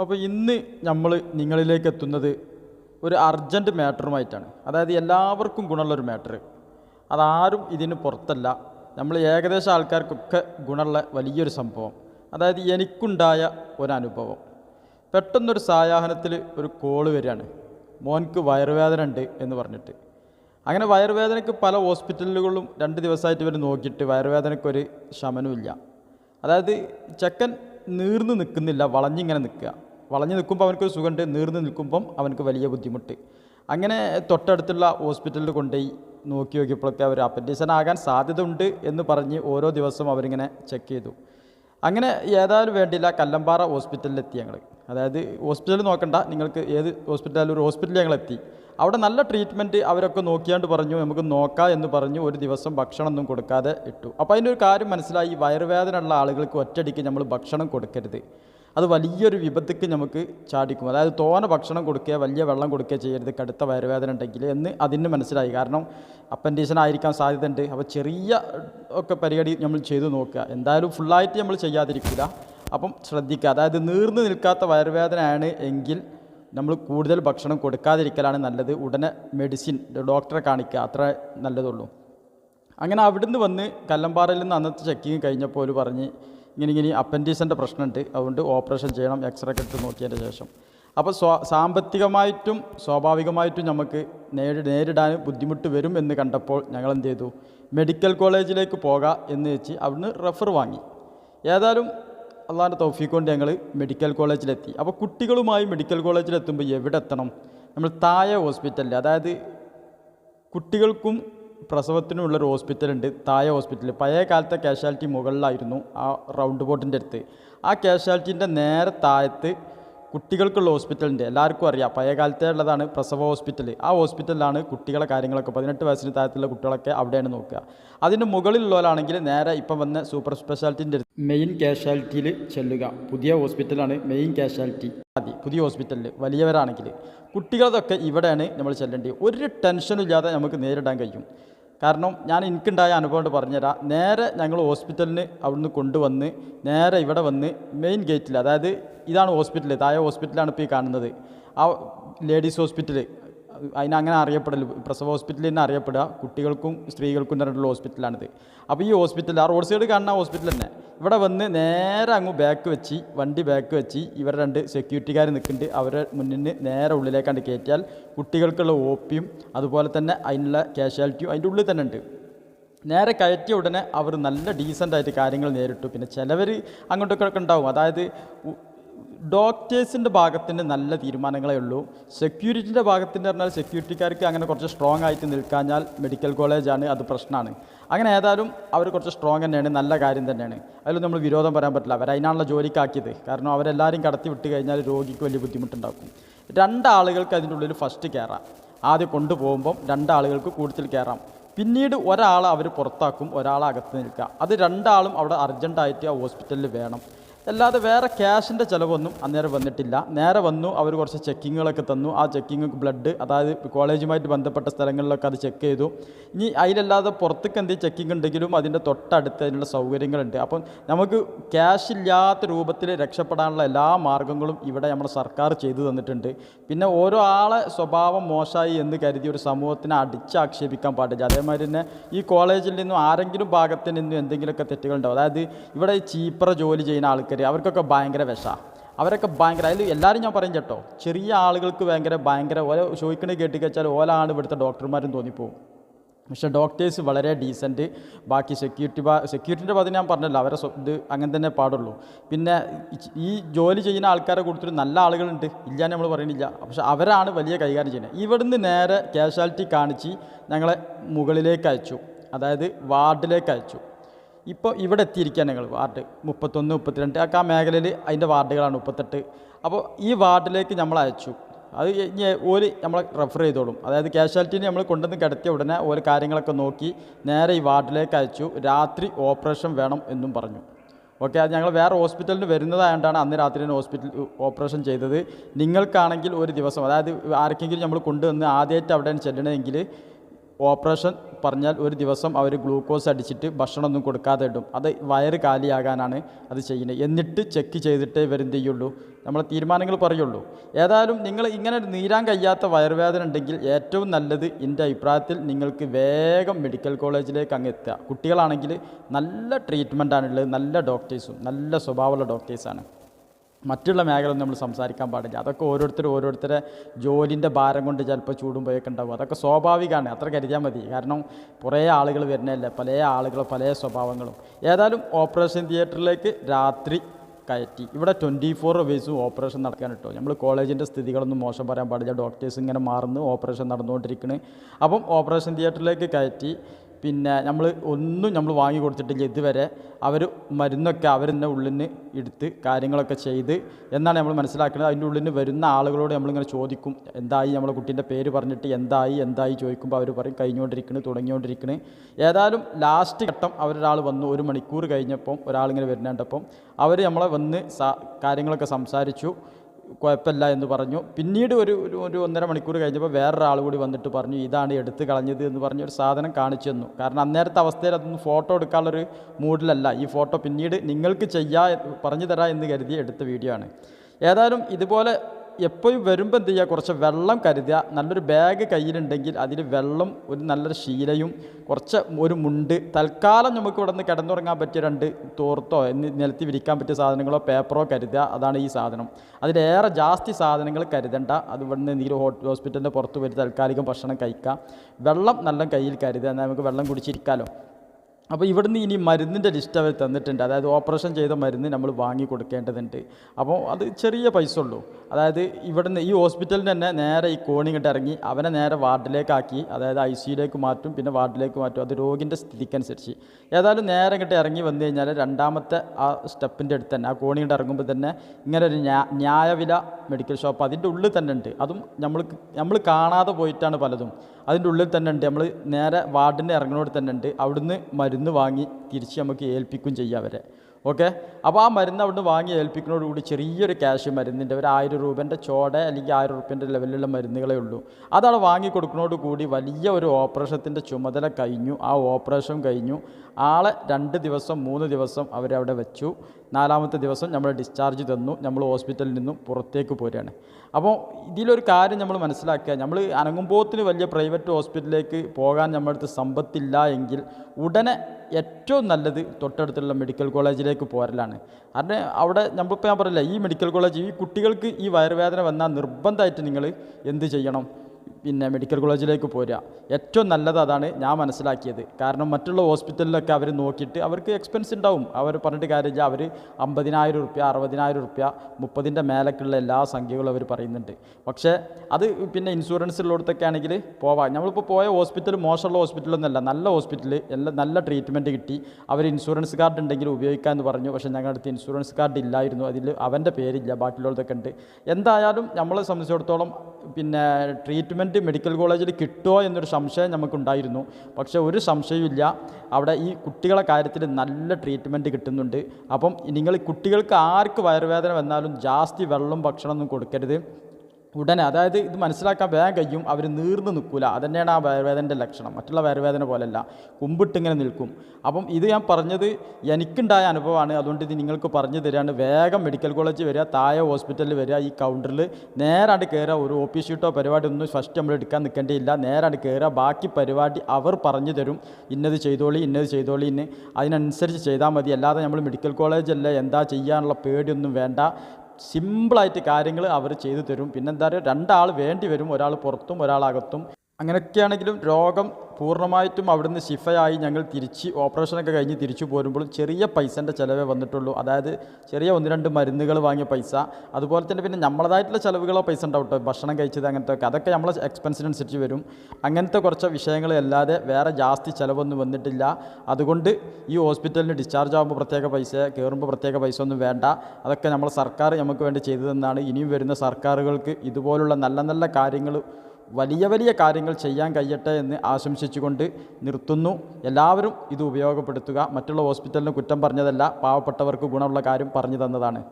അപ്പോൾ ഇന്ന് നമ്മൾ നിങ്ങളിലേക്ക് എത്തുന്നത് ഒരു അർജന്റ് മാറ്ററുമായിട്ടാണ് അതായത് എല്ലാവർക്കും ഗുണമുള്ളൊരു മാറ്റർ അതാരും ഇതിന് പുറത്തല്ല. നമ്മൾ ഏകദേശം ആൾക്കാർക്കൊക്കെ ഗുണമുള്ള വലിയൊരു സംഭവം. അതായത് എനിക്കുണ്ടായ ഒരനുഭവം. പെട്ടെന്നൊരു സായാഹനത്തിൽ ഒരു കോൾ വരികയാണ്. മോൻക്ക് വയറുവേദന ഉണ്ട് എന്ന് പറഞ്ഞിട്ട്. അങ്ങനെ വയറുവേദനയ്ക്ക് പല ഹോസ്പിറ്റലുകളിലും രണ്ട് ദിവസമായിട്ട് ഇവർ നോക്കിയിട്ട് വയറുവേദനയ്ക്കൊരു ശമനമില്ല. അതായത് ചെക്കൻ നീർന്ന് നിൽക്കുന്നില്ല വളഞ്ഞിങ്ങനെ നിൽക്കുക. വളഞ്ഞ് നിൽക്കുമ്പോൾ അവനക്കൊരു സുഖമുണ്ട് നീർന്ന് നിൽക്കുമ്പം അവനക്ക് വലിയ ബുദ്ധിമുട്ട്. അങ്ങനെ തൊട്ടടുത്തുള്ള ഹോസ്പിറ്റലിൽ കൊണ്ടുപോയി നോക്കി നോക്കിയപ്പോഴൊക്കെ അവർ അപ്പൻഡിസൻ ആകാൻ സാധ്യത ഉണ്ട് എന്ന് പറഞ്ഞ് ഓരോ ദിവസവും അവരിങ്ങനെ ചെക്ക് ചെയ്തു. അങ്ങനെ ഏതായാലും വേണ്ടിയില്ല കല്ലമ്പാറ ഹോസ്പിറ്റലിലെത്തി ഞങ്ങൾ അതായത് ഹോസ്പിറ്റലിൽ നോക്കണ്ട നിങ്ങൾക്ക് ഏത് ഹോസ്പിറ്റലിൽ ഒരു ഹോസ്പിറ്റലിൽ ഞങ്ങൾ എത്തി അവിടെ നല്ല ട്രീറ്റ്മെന്റ് അവരൊക്കെ നോക്കിയാണ്ട് പറഞ്ഞു നമുക്ക് നോക്കാം എന്ന് പറഞ്ഞു ഒരു ദിവസം ഭക്ഷണമൊന്നും കൊടുക്കാതെ ഇട്ടു. അപ്പോൾ അതിന്റെ ഒരു കാര്യം മനസ്സിലായി വയറുവേദന ഉള്ള ആളുകൾക്ക് ഒറ്റയടിക്ക് നമ്മൾ ഭക്ഷണം കൊടുക്കരുത്. അത് വലിയൊരു വിപത്തിക്ക് നമുക്ക് ചാടിക്കും. അതായത് തോന ഭക്ഷണം കൊടുക്കുക വലിയ വെള്ളം കൊടുക്കുക ചെയ്യരുത് കടുത്ത വയറുവേദന ഉണ്ടെങ്കിൽ എന്ന് അതിന് മനസ്സിലായി. കാരണം അപ്പൻഡീഷൻ ആയിരിക്കാൻ സാധ്യതയുണ്ട്. അപ്പോൾ ചെറിയ ഒക്കെ പരിപാടി നമ്മൾ ചെയ്തു നോക്കുക. എന്തായാലും ഫുള്ളായിട്ട് നമ്മൾ ചെയ്യാതിരിക്കില്ല അപ്പം ശ്രദ്ധിക്കുക. അതായത് നീർന്നു നിൽക്കാത്ത വയറുവേദനയാണ് എങ്കിൽ നമ്മൾ കൂടുതൽ ഭക്ഷണം കൊടുക്കാതിരിക്കലാണ് നല്ലത്. ഉടനെ മെഡിസിൻ ഡോക്ടറെ കാണിക്കുക. അത്ര നല്ലതുള്ളൂ. അങ്ങനെ അവിടുന്ന് വന്ന് കല്ലമ്പാറയിൽ നിന്ന് അന്നത്തെ ചെക്കിങ് കഴിഞ്ഞപ്പോൾ പറഞ്ഞ് ഇങ്ങനെ ഇങ്ങനെ അപ്പൻഡീസിന്റെ പ്രശ്നമുണ്ട്. അതുകൊണ്ട് ഓപ്പറേഷൻ ചെയ്യണം എക്സ്റേ ഒക്കെ എടുത്ത് നോക്കിയതിന്റെ ശേഷം. അപ്പോൾ സ്വാ സാമ്പത്തികമായിട്ടും സ്വാഭാവികമായിട്ടും നമുക്ക് നേരി നേരിടാൻ ബുദ്ധിമുട്ട് വരും എന്ന് കണ്ടപ്പോൾ ഞങ്ങൾ എന്ത് ചെയ്തു? മെഡിക്കൽ കോളേജിലേക്ക് പോകാം എന്ന് വെച്ച് അവിടുന്ന് റെഫർ വാങ്ങി. ഏതായാലും അള്ളാന്റെ തൗഫീഖ് കൊണ്ട് ഞങ്ങൾ മെഡിക്കൽ കോളേജിലെത്തി. അപ്പോൾ കുട്ടികളുമായി മെഡിക്കൽ കോളേജിലെത്തുമ്പോൾ എവിടെ എത്തണം? നമ്മൾ താഴെ ഹോസ്പിറ്റലിൽ അതായത് കുട്ടികൾക്കും പ്രസവത്തിനുമുള്ളൊരു ഹോസ്പിറ്റലുണ്ട്. താഴെ ഹോസ്പിറ്റൽ പഴയ കാലത്തെ കാഷ്വാലിറ്റി മുകളിലായിരുന്നു ആ റൗണ്ട് ബോട്ടിന്റെ അടുത്ത്. ആ കാഷ്വാലിറ്റീന്റെ നേരെ താഴത്ത് കുട്ടികൾക്കുള്ള ഹോസ്പിറ്റലുണ്ട്. എല്ലാവർക്കും അറിയാം. പഴയ കാലത്തെ ഉള്ളതാണ് പ്രസവ ഹോസ്പിറ്റൽ ആ ഹോസ്പിറ്റലിലാണ് കുട്ടികളെ കാര്യങ്ങളൊക്കെ പതിനെട്ട് വയസ്സിന് താഴത്തുള്ള കുട്ടികളൊക്കെ അവിടെയാണ് നോക്കുക. അതിന് മുകളിലുള്ളവരാണെങ്കിൽ നേരെ ഇപ്പം വന്ന സൂപ്പർ സ്പെഷ്യാലിറ്റിന്റെ മെയിൻ കാഷ്വാലിറ്റിയിൽ ചെല്ലുക. പുതിയ ഹോസ്പിറ്റലാണ് മെയിൻ കാഷ്വാലിറ്റി. മതി പുതിയ ഹോസ്പിറ്റലിൽ വലിയവരാണെങ്കിൽ കുട്ടികളതൊക്കെ ഇവിടെയാണ് നമ്മൾ ചെല്ലേണ്ടത്. ഒരു ടെൻഷനും ഇല്ലാതെ നമുക്ക് നേരിടാൻ കഴിയും. കാരണം ഞാൻ എനിക്കുണ്ടായ അനുഭവം കൊണ്ട് പറഞ്ഞുതരാം. നേരെ ഞങ്ങൾ ഹോസ്പിറ്റലിന് അവിടുന്ന് കൊണ്ടുവന്ന് നേരെ ഇവിടെ വന്ന് മെയിൻ ഗേറ്റിൽ അതായത് ഇതാണ് ഹോസ്പിറ്റൽ താഴെ ഹോസ്പിറ്റലാണ് ഇപ്പോൾ ഈ കാണുന്നത്. ആ ലേഡീസ് ഹോസ്പിറ്റൽ അതിനങ്ങനെ അറിയപ്പെടൽ പ്രസവ ഹോസ്പിറ്റലിൽ തന്നെ അറിയപ്പെടുക കുട്ടികൾക്കും സ്ത്രീകൾക്കും തന്നിട്ടുള്ള ഹോസ്പിറ്റലാണിത് അപ്പോൾ ഈ ഹോസ്പിറ്റൽ ആ റോഡ് സൈഡ് കാണുന്ന ഹോസ്പിറ്റൽ തന്നെ. ഇവിടെ വന്ന് നേരെ അങ്ങ് ബാക്ക് വെച്ച് വണ്ടി ബാക്ക് വെച്ച് ഇവർ രണ്ട് സെക്യൂരിറ്റിക്കാർ നിൽക്കുന്നുണ്ട്. അവരെ മുന്നിൽ നിന്ന് നേരെ ഉള്ളിലേക്കാണ്ട് കയറ്റിയാൽ കുട്ടികൾക്കുള്ള ഓപ്പിയും അതുപോലെ തന്നെ അതിനുള്ള കാഷ്വാലിറ്റിയും അതിന്റെ ഉള്ളിൽ തന്നെ ഉണ്ട്. നേരെ കയറ്റിയ ഉടനെ അവർ നല്ല ഡീസന്റായിട്ട് കാര്യങ്ങൾ നേരിട്ടു. പിന്നെ ചിലവർ അങ്ങോട്ടൊക്കെ ഉണ്ടാവും. അതായത് ഡോക്ടേഴ്സിന്റെ ഭാഗത്തിന് നല്ല തീരുമാനങ്ങളേ ഉള്ളൂ. സെക്യൂരിറ്റിന്റെ ഭാഗത്തിന്റെ പറഞ്ഞാൽ സെക്യൂരിറ്റിക്കാർക്ക് അങ്ങനെ കുറച്ച് സ്ട്രോങ് ആയിട്ട് നിൽക്കാഞ്ഞാൽ മെഡിക്കൽ കോളേജാണ് അത് പ്രശ്നമാണ്. അങ്ങനെ ഏതായാലും അവർ കുറച്ച് സ്ട്രോങ് തന്നെയാണ് നല്ല കാര്യം തന്നെയാണ്. അതിൽ നമ്മൾ വിരോധം പറയാൻ പറ്റില്ല. അവർ അതിനാണല്ലോ ജോലിക്കാക്കിയത്. കാരണം അവരെല്ലാവരും കടത്തി വിട്ട് കഴിഞ്ഞാൽ രോഗിക്ക് വലിയ ബുദ്ധിമുട്ടുണ്ടാക്കും. രണ്ടാളുകൾക്ക് അതിന്റെ ഉള്ളിൽ ഫസ്റ്റ് കയറാം ആദ്യം കൊണ്ടുപോകുമ്പം രണ്ടാളുകൾക്ക് കൂടുതൽ കയറാം പിന്നീട് ഒരാൾ അവർ പുറത്താക്കും ഒരാളെ അകത്ത് നിൽക്കുക അത് രണ്ടാളും അവിടെ അർജന്റായിട്ട് ആ ഹോസ്പിറ്റലിൽ വേണം. അല്ലാതെ വേറെ ക്യാഷിന്റെ ചിലവൊന്നും അന്നേരം വന്നിട്ടില്ല. നേരെ വന്നു അവർ കുറച്ച് ചെക്കിങ്ങുകളൊക്കെ തന്നു. ആ ചെക്കിങ് ബ്ലഡ് അതായത് കോളേജുമായിട്ട് ബന്ധപ്പെട്ട സ്ഥലങ്ങളിലൊക്കെ അത് ചെക്ക് ചെയ്തു. ഇനി അതിലല്ലാതെ പുറത്തേക്ക് എന്തെങ്കിലും ചെക്കിങ് ഉണ്ടെങ്കിലും അതിന്റെ തൊട്ടടുത്ത് അതിനുള്ള സൗകര്യങ്ങളുണ്ട്. അപ്പം നമുക്ക് ക്യാഷ് ഇല്ലാത്ത രൂപത്തിൽ രക്ഷപ്പെടാനുള്ള എല്ലാ മാർഗങ്ങളും ഇവിടെ നമ്മുടെ സർക്കാർ ചെയ്തു തന്നിട്ടുണ്ട്. പിന്നെ ഓരോ ആളെ സ്വഭാവം മോശമായി എന്ന് കരുതി ഒരു സമൂഹത്തിനെ അടിച്ചാക്ഷേപിക്കാൻ പാടില്ല. അതേമാതിരി തന്നെ ഈ കോളേജിൽ നിന്നും ആരെങ്കിലും ഭാഗത്ത് നിന്നും എന്തെങ്കിലുമൊക്കെ തെറ്റുകളുണ്ടാവും. അതായത് ഇവിടെ ചീപ്പറ ജോലി ചെയ്യുന്ന ആൾക്കാർ അവർക്കൊക്കെ ഭയങ്കര വിഷമാണ് അവരൊക്കെ ഭയങ്കര അതിൽ എല്ലാവരും ഞാൻ പറയും കേട്ടോ ചെറിയ ആളുകൾക്ക് ഭയങ്കര ഭയങ്കര ഓല ചോദിക്കണേ കേട്ടി വെച്ചാൽ ഓലാണ് ഇവിടുത്തെ ഡോക്ടർമാരും തോന്നിപ്പോവും. പക്ഷേ ഡോക്ടേഴ്സ് വളരെ ഡീസന്റ് ബാക്കി സെക്യൂരിറ്റി സെക്യൂരിറ്റിന്റെ പതി ഞാൻ പറഞ്ഞല്ലോ അവരെ ഇത് അങ്ങനെ തന്നെ പാടുള്ളൂ. പിന്നെ ഈ ജോലി ചെയ്യുന്ന ആൾക്കാരെ കൊടുത്തിട്ട് നല്ല ആളുകളുണ്ട് ഇല്ല നമ്മൾ പറയുന്നില്ല പക്ഷെ അവരാണ് വലിയ കൈകാര്യം ചെയ്യുന്നത്. ഇവിടുന്ന് നേരെ കാഷ്വാലിറ്റി കാണിച്ച് ഞങ്ങളെ മുകളിലേക്ക് അയച്ചു. അതായത് വാർഡിലേക്ക് അയച്ചു. ഇപ്പോൾ ഇവിടെ എത്തിയിരിക്കുകയാണ് ഞങ്ങൾ വാർഡ് മുപ്പത്തൊന്ന് മുപ്പത്തിരണ്ട്. ഒക്കെ ആ മേഖലയിൽ അതിന്റെ വാർഡുകളാണ് മുപ്പത്തെട്ട്. അപ്പോൾ ഈ വാർഡിലേക്ക് നമ്മൾ അയച്ചു. അത് ഓൽ നമ്മളെ റെഫർ ചെയ്തോളും. അതായത് കാഷ്വാലിറ്റിനെ നമ്മൾ കൊണ്ടുവന്ന് കിടത്തിയ ഉടനെ ഓരോ കാര്യങ്ങളൊക്കെ നോക്കി നേരെ ഈ വാർഡിലേക്ക് അയച്ചു. രാത്രി ഓപ്പറേഷൻ വേണം എന്നും പറഞ്ഞു. ഓക്കെ അത് ഞങ്ങൾ വേറെ ഹോസ്പിറ്റലിന് വരുന്നതായതുകൊണ്ടാണ് അന്ന് രാത്രി തന്നെ ഹോസ്പിറ്റൽ ഓപ്പറേഷൻ ചെയ്തത്. നിങ്ങൾക്കാണെങ്കിൽ ഒരു ദിവസം അതായത് ആർക്കെങ്കിലും നമ്മൾ കൊണ്ടുവന്ന് ആദ്യമായിട്ട് അവിടെയാണ് ചെല്ലണമെങ്കിൽ ഓപ്പറേഷൻ പറഞ്ഞാൽ ഒരു ദിവസം അവർ ഗ്ലൂക്കോസ് അടിച്ചിട്ട് ഭക്ഷണമൊന്നും കൊടുക്കാതെ ഇടും. അത് വയറ് കാലിയാകാനാണ് അത് ചെയ്യുന്നത്. എന്നിട്ട് ചെക്ക് ചെയ്തിട്ടേ ഇവരെന്ത് ചെയ്യുള്ളൂ? നമ്മൾ തീരുമാനങ്ങൾ പറയുള്ളൂ. ഏതായാലും നിങ്ങൾ ഇങ്ങനെ നീരാൻ കഴിയാത്ത വയറുവേദന ഉണ്ടെങ്കിൽ ഏറ്റവും നല്ലത് എന്റെ അഭിപ്രായത്തിൽ നിങ്ങൾക്ക് വേഗം മെഡിക്കൽ കോളേജിലേക്ക് അങ്ങ് എത്തുക. കുട്ടികളാണെങ്കിൽ നല്ല ട്രീറ്റ്മെന്റാണുള്ളത് നല്ല ഡോക്ടേഴ്സും നല്ല സ്വഭാവമുള്ള ഡോക്ടേഴ്സാണ് മറ്റുള്ള മേഖലയൊന്നും നമ്മൾ സംസാരിക്കാൻ പാടില്ല. അതൊക്കെ ഓരോരുത്തർ ഓരോരുത്തരെ ജോലിന്റെ ഭാരം കൊണ്ട് ചിലപ്പോൾ ചൂടുമ്പോഴൊക്കെ ഉണ്ടാവും. അതൊക്കെ സ്വാഭാവികമാണ്. അത്ര കരുതിയാൽ മതി. കാരണം കുറേ ആളുകൾ വരുന്നതല്ലേ? പല ആളുകൾ പല സ്വഭാവങ്ങളും. ഏതായാലും ഓപ്പറേഷൻ തിയേറ്ററിലേക്ക് രാത്രി കയറ്റി. ഇവിടെ ട്വന്റി ഫോർ അവേഴ്സും ഓപ്പറേഷൻ നടക്കാൻ കേട്ടോ. നമ്മൾ കോളേജിന്റെ സ്ഥിതികളൊന്നും മോശം പറയാൻ പാടില്ല. ഡോക്ടേഴ്സ് ഇങ്ങനെ മാറുന്നു ഓപ്പറേഷൻ നടന്നുകൊണ്ടിരിക്കുന്നു അപ്പം ഓപ്പറേഷൻ തിയേറ്ററിലേക്ക് കയറ്റി പിന്നെ നമ്മൾ ഒന്നും നമ്മൾ വാങ്ങി കൊടുത്തിട്ടില്ല ഇതുവരെ. അവർ മരുന്നൊക്കെ അവർ തന്നെ ഉള്ളിൽ നിന്ന് എടുത്ത് കാര്യങ്ങളൊക്കെ ചെയ്ത് എന്നാണ് നമ്മൾ മനസ്സിലാക്കുന്നത് അതിന്റെ ഉള്ളിൽ നിന്ന് വരുന്ന ആളുകളോട് നമ്മളിങ്ങനെ ചോദിക്കും എന്തായി? നമ്മളെ കുട്ടീന്റെ പേര് പറഞ്ഞിട്ട് എന്തായി? എന്തായി? ചോദിക്കുമ്പോൾ അവർ പറയും കഴിഞ്ഞുകൊണ്ടിരിക്കുന്നു തുടങ്ങിക്കൊണ്ടിരിക്കണ് ഏതായാലും ലാസ്റ്റ് ഘട്ടം അവരൊരാൾ വന്നു ഒരു മണിക്കൂർ കഴിഞ്ഞപ്പം ഒരാളിങ്ങനെ വരുന്നുണ്ടപ്പം അവർ നമ്മളെ വന്ന് കാര്യങ്ങളൊക്കെ സംസാരിച്ചു. കുഴപ്പമില്ല എന്ന് പറഞ്ഞു. പിന്നീട് ഒരു ഒരു ഒന്നര മണിക്കൂർ കഴിഞ്ഞപ്പോൾ വേറൊരാൾ കൂടി വന്നിട്ട് പറഞ്ഞു ഇതാണ് എടുത്ത് കളഞ്ഞത് എന്ന് പറഞ്ഞ് ഒരു സാധനം കാണിച്ചു തന്നു. കാരണം അന്നേരത്തെ അവസ്ഥയിൽ അതൊന്നും ഫോട്ടോ എടുക്കാനുള്ളൊരു മൂഡിലല്ല. ഈ ഫോട്ടോ പിന്നീട് നിങ്ങൾക്ക് ചെയ്യാ പറഞ്ഞു തരാം എന്ന് കരുതി എടുത്ത വീഡിയോ ആണ്. ഏതായാലും ഇതുപോലെ എപ്പോഴും വരുമ്പോൾ എന്ത് ചെയ്യുക? കുറച്ച് വെള്ളം കരുതുക. നല്ലൊരു ബാഗ് കയ്യിലുണ്ടെങ്കിൽ അതിൽ വെള്ളം ഒരു നല്ലൊരു ശീലയും കുറച്ച് ഒരു മുണ്ട്. തൽക്കാലം നമുക്ക് ഇവിടെ നിന്ന് കിടന്നുറങ്ങാൻ പറ്റിയ രണ്ട് തോർത്തോ എന്ന് നിലത്തി വിരിക്കാൻ പറ്റിയ സാധനങ്ങളോ പേപ്പറോ കരുതുക. അതാണ് ഈ സാധനം. അതിലേറെ ജാസ്തി സാധനങ്ങൾ കരുതണ്ട. അത് ഇവിടുന്ന് എന്തെങ്കിലും ഹോസ്പിറ്റലിന്റെ പുറത്ത് പോയി താൽക്കാലികം ഭക്ഷണം കഴിക്കുക വെള്ളം നല്ല കയ്യിൽ കരുതുക. എന്നാൽ നമുക്ക് വെള്ളം കുടിച്ചിരിക്കാമല്ലോ അപ്പോൾ ഇവിടുന്ന് ഇനി മരുന്നിന്റെ ലിസ്റ്റ് അവർ തന്നിട്ടുണ്ട്. അതായത് ഓപ്പറേഷൻ ചെയ്ത മരുന്ന് നമ്മൾ വാങ്ങി കൊടുക്കേണ്ടതുണ്ട്. അപ്പോൾ അത് ചെറിയ പൈസ ഉള്ളൂ. അതായത് ഇവിടുന്ന് ഈ ഹോസ്പിറ്റലിൽ തന്നെ നേരെ ഈ കോണി ഇങ്ങോട്ട് ഇറങ്ങി അവനെ നേരെ വാർഡിലേക്കാക്കി അതായത് ഐ സിയിലേക്ക് മാറ്റും പിന്നെ വാർഡിലേക്ക് മാറ്റും. അത് രോഗിന്റെ സ്ഥിതിക്കനുസരിച്ച്. ഏതായാലും നേരെ ഇങ്ങോട്ട് ഇറങ്ങി വന്നു കഴിഞ്ഞാൽ രണ്ടാമത്തെ ആ സ്റ്റെപ്പിന്റെ അടുത്ത് തന്നെ ആ കോണി ഇങ്ങോട്ട് ഇറങ്ങുമ്പോൾ തന്നെ ഇങ്ങനെ ഒരു ന്യാ- ന്യായവില മെഡിക്കൽ ഷോപ്പ് അതിന്റെ ഉള്ളിൽ തന്നെ ഉണ്ട്. അതും നമ്മൾ നമ്മൾ കാണാതെ പോയിട്ടാണ് പലതും. അതിന്റെ ഉള്ളിൽ തന്നെ ഉണ്ട്. നമ്മൾ നേരെ വാർഡിന്റെ ഇറങ്ങുന്നോട് തന്നെ ഉണ്ട്. അവിടുന്ന് മരുന്ന് വാങ്ങി തിരിച്ച് നമുക്ക് ഏൽപ്പിക്കും ചെയ്യാം അവരെ. ഓക്കെ അപ്പോൾ ആ മരുന്ന് അവിടുന്ന് വാങ്ങി ഏൽപ്പിക്കുന്നതോടുകൂടി ചെറിയൊരു ക്യാഷ് മരുന്നിന്റെ ഒരു ആയിരം രൂപേന്റെ ചോട അല്ലെങ്കിൽ ആയിരം റുപ്യന്റെ ലെവലിലുള്ള മരുന്നുകളേ ഉള്ളൂ. അതാണ് വാങ്ങി കൊടുക്കുന്നതോട് കൂടി വലിയ ഒരു ഓപ്പറേഷത്തിന്റെ ചുമതല കഴിഞ്ഞു. ആ ഓപ്പറേഷൻ കഴിഞ്ഞു. ആളെ രണ്ട് ദിവസം മൂന്ന് ദിവസം അവരവിടെ വെച്ചു. നാലാമത്തെ ദിവസം നമ്മൾ ഡിസ്ചാർജ് തന്നു. നമ്മൾ ഹോസ്പിറ്റലിൽ നിന്നും പുറത്തേക്ക് പോരുകയാണ് അപ്പോൾ ഇതിലൊരു കാര്യം നമ്മൾ മനസ്സിലാക്കുക. നമ്മൾ അനങ്ങുമ്പോത്തിന് വലിയ പ്രൈവറ്റ് ഹോസ്പിറ്റലിലേക്ക് പോകാൻ നമ്മുടെ അടുത്ത് സമ്പത്തില്ല എങ്കിൽ ഉടനെ ഏറ്റവും നല്ലത് തൊട്ടടുത്തുള്ള മെഡിക്കൽ കോളേജിലേക്ക് പോരലാണ്. കാരണം അവിടെ നമ്മളിപ്പോൾ ഞാൻ പറയില്ല ഈ മെഡിക്കൽ കോളേജ് ഈ കുട്ടികൾക്ക് ഈ വയറുവേദന വന്നാൽ നിർബന്ധമായിട്ട് നിങ്ങൾ എന്ത് ചെയ്യണം? പിന്നെ മെഡിക്കൽ കോളേജിലേക്ക് പോരുക. ഏറ്റവും നല്ലത് അതാണ് ഞാൻ മനസ്സിലാക്കിയത്. കാരണം മറ്റുള്ള ഹോസ്പിറ്റലിലൊക്കെ അവർ നോക്കിയിട്ട് അവർക്ക് എക്സ്പെൻസ് ഉണ്ടാവും. അവർ പറഞ്ഞിട്ട് കാര്യമില്ല അവർ അമ്പതിനായിരം റുപ്യ അറുപതിനായിരം റുപ്യ മുപ്പതിന്റെ മേലക്കുള്ള എല്ലാ സംഖ്യകളും അവർ പറയുന്നുണ്ട്. പക്ഷേ അത് പിന്നെ ഇൻഷുറൻസ് ഉള്ളിടത്തൊക്കെ ആണെങ്കിൽ പോവാം. നമ്മളിപ്പോൾ പോയ ഹോസ്പിറ്റൽ മോശമുള്ള ഹോസ്പിറ്റലൊന്നുമല്ല നല്ല ഹോസ്പിറ്റൽ എല്ലാം നല്ല ട്രീറ്റ്മെന്റ് കിട്ടി. അവർ ഇൻഷുറൻസ് കാർഡ് ഉണ്ടെങ്കിൽ ഉപയോഗിക്കാമെന്ന് പറഞ്ഞു. പക്ഷേ ഞങ്ങളുടെ അടുത്ത് ഇൻഷുറൻസ് കാർഡ് ഇല്ലായിരുന്നു. അതിൽ അവന്റെ പേരില്ല. ബാക്കിയുള്ളതൊക്കെ ഉണ്ട്. എന്തായാലും നമ്മളെ സംബന്ധിച്ചിടത്തോളം പിന്നെ ട്രീറ്റ്മെന്റ് മെഡിക്കൽ കോളേജിൽ കിട്ടുമോ എന്നൊരു സംശയം നമുക്കുണ്ടായിരുന്നു. പക്ഷേ ഒരു സംശയമില്ല അവിടെ ഈ കുട്ടികളെ കാര്യത്തിൽ നല്ല ട്രീറ്റ്മെന്റ് കിട്ടുന്നുണ്ട്. അപ്പം നിങ്ങൾ കുട്ടികൾക്ക് ആർക്ക് വയറുവേദന വന്നാലും ജാസ്തി വെള്ളം ഭക്ഷണമൊന്നും കൊടുക്കരുത്. ഉടനെ അതായത് ഇത് മനസ്സിലാക്കാൻ വേഗം കഴിയും അവർ നീർന്ന് നിൽക്കില്ല അതുതന്നെയാണ് ആ വയർവേദന്റെ ലക്ഷണം. മറ്റുള്ള വയറുവേദന പോലല്ല കുമ്പിട്ടിങ്ങനെ നിൽക്കും. അപ്പം ഇത് ഞാൻ പറഞ്ഞത് എനിക്കുണ്ടായ അനുഭവമാണ്. അതുകൊണ്ട് ഇത് നിങ്ങൾക്ക് പറഞ്ഞു തരികയാണ് വേഗം മെഡിക്കൽ കോളേജ് വരിക താഴെ ഹോസ്പിറ്റലിൽ വരിക ഈ കൗണ്ടറിൽ നേരാണ്ട് കയറുക. ഒരു ഒ പി ഷീട്ടോ പരിപാടി ഒന്നും ഫസ്റ്റ് നമ്മൾ എടുക്കാൻ നിൽക്കേണ്ടിയില്ല. നേരാണ്ട് കയറുക. ബാക്കി പരിപാടി അവർ പറഞ്ഞു തരും. ഇന്നത് ചെയ്തോളി ഇന്നത് ചെയ്തോളി ഇന്ന് അതിനനുസരിച്ച് ചെയ്താൽ മതി. അല്ലാതെ നമ്മൾ മെഡിക്കൽ കോളേജല്ലേ. എന്താ ചെയ്യാനുള്ള പേടിയൊന്നും വേണ്ട. സിമ്പിളായിട്ട് കാര്യങ്ങൾ അവർ ചെയ്തു തരും. പിന്നെന്താ പറയുക രണ്ടാൾ വേണ്ടി വരും. ഒരാൾ പുറത്തും ഒരാൾ അകത്തും. അങ്ങനെയൊക്കെയാണെങ്കിലും രോഗം പൂർണമായിട്ടും അവിടുന്ന് ശിഫയായി ഞങ്ങൾ തിരിച്ച് ഓപ്പറേഷനൊക്കെ കഴിഞ്ഞ് തിരിച്ചു പോരുമ്പോൾ ചെറിയ പൈസന്റെ ചിലവേ വന്നിട്ടുള്ളൂ. അതായത് ചെറിയ ഒന്ന് രണ്ട് മരുന്നുകൾ വാങ്ങിയ പൈസ. അതുപോലെ തന്നെ പിന്നെ നമ്മളതായിട്ടുള്ള ചിലവുകളോ പൈസ ഉണ്ടാവും കേട്ടോ ഭക്ഷണം കഴിച്ചത് അങ്ങനത്തെ ഒക്കെ. അതൊക്കെ നമ്മളെ എക്സ്പെൻസിനനുസരിച്ച് വരും. അങ്ങനത്തെ കുറച്ച് വിഷയങ്ങൾ അല്ലാതെ വേറെ ജാസ്തി ചിലവൊന്നും വന്നിട്ടില്ല. അതുകൊണ്ട് ഈ ഹോസ്പിറ്റലിന് ഡിസ്ചാർജ് ആകുമ്പോൾ പ്രത്യേക പൈസ കയറുമ്പോൾ പ്രത്യേക പൈസ ഒന്നും വേണ്ട. അതൊക്കെ നമ്മളെ സർക്കാർ നമുക്ക് വേണ്ടി ചെയ്തു തന്നാണ് ഇനിയും വരുന്ന സർക്കാരുകൾക്ക് ഇതുപോലുള്ള നല്ല നല്ല കാര്യങ്ങൾ വലിയ വലിയ കാര്യങ്ങൾ ചെയ്യാൻ കഴിയട്ടെ എന്ന് ആശംസിച്ചുകൊണ്ട് നിർത്തുന്നു. എല്ലാവരും ഇത് ഉപയോഗപ്പെടുത്തുക. മറ്റുള്ള ഹോസ്പിറ്റലിന് കുറ്റം പറഞ്ഞതല്ല. പാവപ്പെട്ടവർക്ക് ഗുണമുള്ള കാര്യം പറഞ്ഞു തന്നതാണ്.